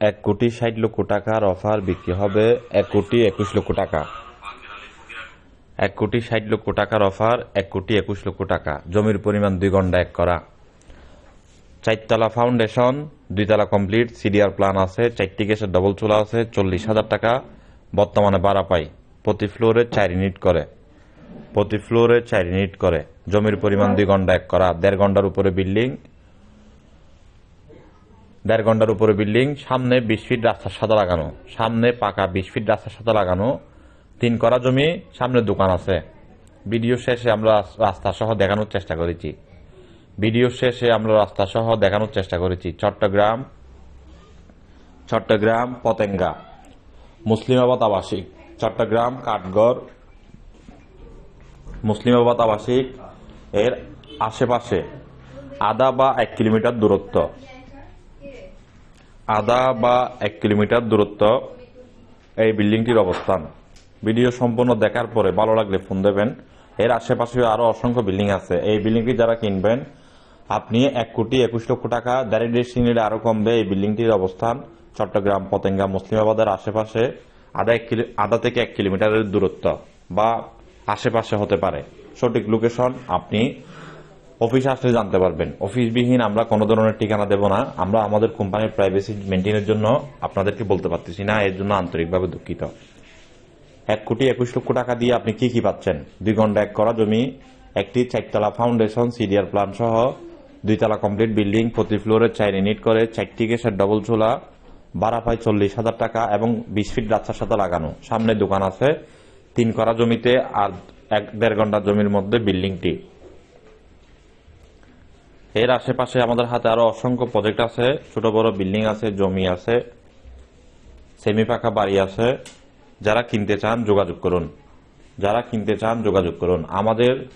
এক কোটি ষাট লক্ষ টাকার অফার বিক্রি হবে এক কোটি একুশ লক্ষ টাকা। এক কোটি ষাট লক্ষ টাকার অফার, এক কোটি একুশ লক্ষ টাকা। জমির পরিমাণ দুই ঘণ্টা এক করা। চারতলা ফাউন্ডেশন, দুইতলা কমপ্লিট, সিডিআর প্ল্যান আছে, চারটি গ্যাসের ডবল চুলা আছে, চল্লিশ হাজার টাকা। বর্তমানে ভাড়া পাই। প্রতি ফ্লোরে চার ইউনিট করে। প্রতি ফ্লোরে চার ইউনিট করে। জমির পরিমাণ দুই ঘণ্টা এক করা। দেড় ঘণ্টার উপরে বিল্ডিং দেড় ঘণ্টার উপরে বিল্ডিং, সামনে বিশ ফিট রাস্তার সাথে লাগানো, সামনে পাকা বিশ ফিট রাস্তার সাথে লাগানো, তিন করা জমি, সামনে দোকান আছে। ভিডিও শেষে আমরা রাস্তা সহ দেখানোর চেষ্টা করেছি। ভিডিও শেষে আমরা রাস্তা সহ দেখানোর চেষ্টা করেছি। চট্টগ্রাম চট্টগ্রাম পতেঙ্গা, মুসলিমাবাদ আবাসিক, চট্টগ্রাম কাঠগড়, মুসলিমাবাদ আবাসিক এর আশেপাশে আধা বা এক কিলোমিটার দূরত্ব। আধা বা এক কিলোমিটার দূরত্ব এই বিল্ডিংটির অবস্থান। ভিডিও সম্পূর্ণ দেখার পরে ভালো লাগলে ফোন দেবেন। এর আশেপাশে আরও অসংখ্য বিল্ডিং আছে। এই বিল্ডিংটি যারা কিনবেন, আপনি এক কোটি একুশ লক্ষ টাকা দারিদ্র শ্রেণির আরও কমবে এই বিল্ডিংটির অবস্থান। চট্টগ্রাম, পতেঙ্গা, মুসলিমাবাদের আশেপাশে আধা এক কিলো, আধা থেকে এক কিলোমিটারের দূরত্ব বা আশেপাশে হতে পারে। সঠিক লোকেশন আপনি অফিসে আসলে জানতে পারবেন। অফিসবিহীন আমরা কোনো ধরনের ঠিকানা দেব না। আমরা আমাদের কোম্পানির প্রাইভেসি মেনটেনের জন্য আপনাদেরকে বলতে পারতেছি না, এর জন্য আন্তরিকভাবে দুঃখিত। এক কোটি একুশ লক্ষ টাকা দিয়ে আপনি কি কি পাচ্ছেন? দুই ঘণ্টা এক করা জমি, একটি চারতলা ফাউন্ডেশন সিডিআর প্ল্যান সহ দুইতলা কমপ্লিট বিল্ডিং প্রতি ফ্লোরে চার ইউনিট করে, চারটি গ্যাসের ডবল চুলা ভাড়া পায় চল্লিশ হাজার টাকা এবং বিশ ফিট রাস্তার সাথে লাগানো। সামনে দোকান আছে, তিন করা জমিতে আর এক দেড় ঘণ্টা জমির মধ্যে বিল্ডিংটি এর আশেপাশে আমাদের হাতে আরও অসংখ্য প্রজেক্ট আছে। ছোট, বড় বিল্ডিং আছে, জমি আছে সেমি পাকা বাড়ি আছে। যারা কিনতে চান, যোগাযোগ করুন। যারা কিনতে চান, যোগাযোগ করুন। আমাদের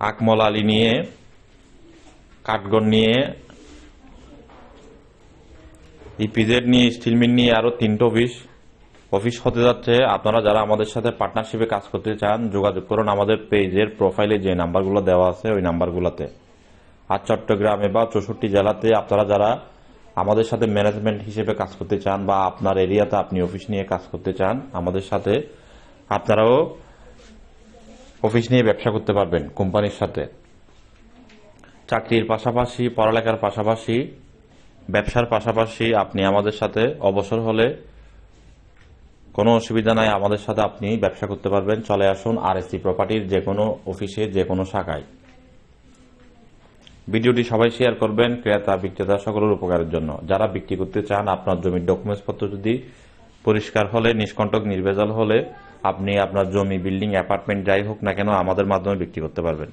আকমল আলী নিয়ে, কাঠগড় নিয়ে ইপিজেড নিয়ে স্টিল মিল নিয়ে আরও তিনটে অফিস অফিস হতে যাচ্ছে। আপনারা যারা আমাদের সাথে পার্টনারশিপে কাজ করতে চান, যোগাযোগ করুন। আমাদের পেজের প্রোফাইলে যে নাম্বারগুলো দেওয়া আছে, ওই নাম্বারগুলোতে আর চট্টগ্রামে বা চৌষট্টি জেলাতে আপনারা যারা আমাদের সাথে ম্যানেজমেন্ট হিসেবে কাজ করতে চান বা আপনার এরিয়াতে আপনি অফিস নিয়ে কাজ করতে চান, আমাদের সাথে আপনারাও অফিস নিয়ে ব্যবসা করতে পারবেন কোম্পানির সাথে। চাকরির পাশাপাশি, পড়ালেখার পাশাপাশি, ব্যবসার পাশাপাশি আপনি আমাদের সাথে অবসর হলে কোনো অসুবিধা নাই, আমাদের সাথে আপনি ব্যবসা করতে পারবেন। চলে আসুন আর এসি প্রপার্টির যে কোনো অফিসে যে কোনো শাখায়। ভিডিওটি সবাই শেয়ার করবেন, ক্রেতা, বিক্রেতা সকলের উপকারের জন্য। যারা বিক্রি করতে চান, আপনার জমির ডকুমেন্টস পত্র যদি পরিষ্কার হলে, নিষ্কণ্টক, নির্ভেজাল হলে, আপনি আপনার জমি বিল্ডিং অ্যাপার্টমেন্ট যাই হোক না কেন, আমাদের মাধ্যমে বিক্রি করতে পারবেন।